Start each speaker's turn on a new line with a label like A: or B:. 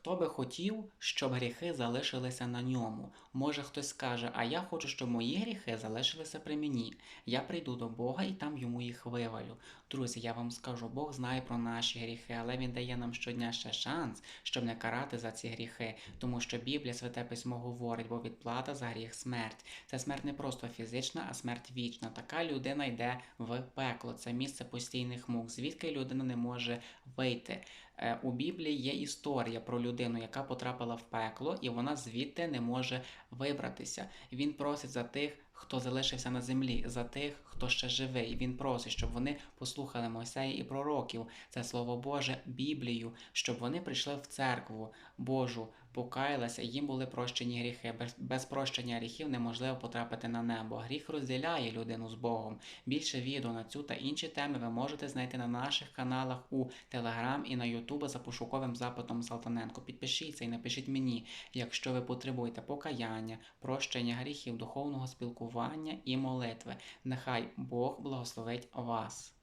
A: Хто би хотів, щоб гріхи залишилися на ньому? Може хтось скаже, а я хочу, щоб мої гріхи залишилися при мені. Я прийду до Бога і там йому їх вивалю. Друзі, я вам скажу, Бог знає про наші гріхи, але Він дає нам щодня ще шанс, щоб не карати за ці гріхи, тому що Біблія, Святе Письмо говорить, бо відплата за гріх смерть. Це смерть не просто фізична, а смерть вічна. Така людина йде в пекло. Це місце постійних мук, звідки людина не може вийти. Е, У Біблії є історія про людину, яка потрапила в пекло, і вона звідти не може вибратися. Він просить за тих, хто залишився на землі, за тих, хто ще живий. Він просить, щоб вони послухали Мойсея і пророків, це слово Боже, Біблію, щоб вони прийшли в церкву Божу, покаялися, їм були прощені гріхи. Без, без прощення гріхів неможливо потрапити на небо. Гріх розділяє людину з Богом. Більше відео на цю та інші теми ви можете знайти на наших каналах у Телеграм і на Ютуб за пошуковим запитом Салтаненко. Підпишіться і напишіть мені, якщо ви потребуєте покаяння, прощення гріхів, духовного спілкування і молитви. Нехай Бог благословить вас.